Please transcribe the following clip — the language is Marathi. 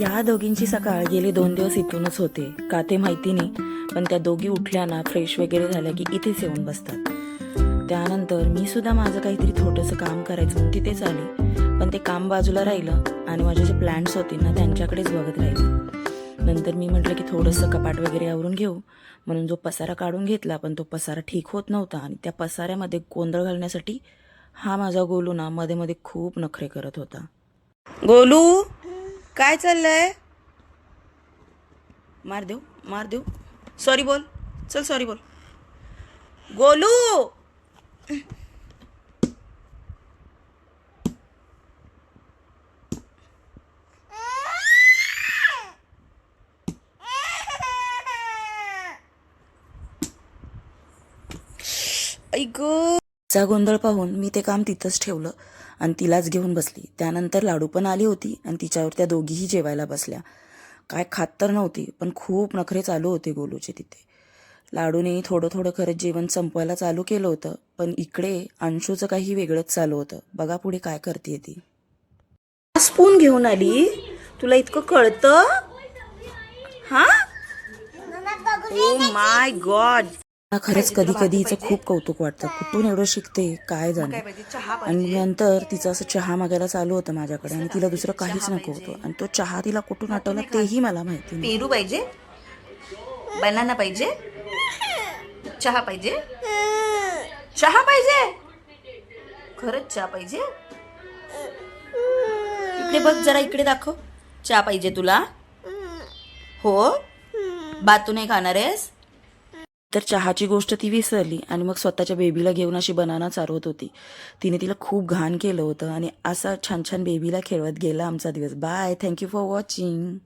या दोघींची सकाळ गेले दोन दिवस इथूनच होते. का ते माहिती नाही पण त्या दोघी उठल्या ना फ्रेश वगैरे झाल्या की इथेच येऊन बसतात. त्यानंतर मी सुद्धा माझं काहीतरी थोडंसं काम करायचं म्हणून तिथेच आले. पण ते काम बाजूला राहिलं आणि माझे जे प्लॅन्स होते ना त्यांच्याकडेच बघत राहिले. नंतर मी म्हटलं की थोडंसं कपाट वगैरे आवरून घेऊ. म्हणून जो पसारा काढून घेतला पण तो पसारा ठीक होत नव्हता आणि त्या पसाऱ्यामध्ये गोंधळ घालण्यासाठी हा माझा गोलू ना मध्ये मध्ये खूप नखरे करत होता. गोलू! काय चाललंय? मार देऊ मार देऊ. सॉरी बोल. चल सॉरी बोल. गोलू! ऐक चा गोंधळ पाहून मी ते काम तिथंच ठेवलं आणि तिलाच घेऊन बसली त्यानंतर लाडू पण आली होती आणि तिच्यावर त्या दोघीही जेवायला बसल्या काय खात तर नव्हती पण खूप नखरे चालू होते गोलूचे तिथे लाडूने थोडं थोडं करत जेवण संपवायला चालू केलं होतं पण इकडे अंशूचं काही वेगळंच चालू होतं बघा पुढे काय करते ती स्पून घेऊन आली तुला इतकं कळतं हा ओ माय गॉड खरंच कधी कधी हिचं खूप कौतुक वाटतं. कुठून एवढं शिकते? काय जाणे आणि नंतर तिचं असं चहा मागायला चालू होतं माझ्याकडे आणि तिला दुसरं काहीच नको होतं. आणि तो चहा तिला कुठून आठवला तेही मला माहिती पेरू पाहिजे? बनाना पाहिजे? चहा पाहिजे? चहा पाहिजे? खरंच चहा पाहिजे? इकडे बघ जरा इकडे दाखव. चहा पाहिजे तुला? हो? बातू नाही खाणार आहेस तर चहाची गोष्ट ती विसरली आणि मग स्वतःच्या बेबीला घेऊन अशी बनाना चारवत होती. तिने तिला खूप घाण केलं होतं आणि असा छान छान बेबीला खेळवत गेला आमचा दिवस. Bye thank you for watching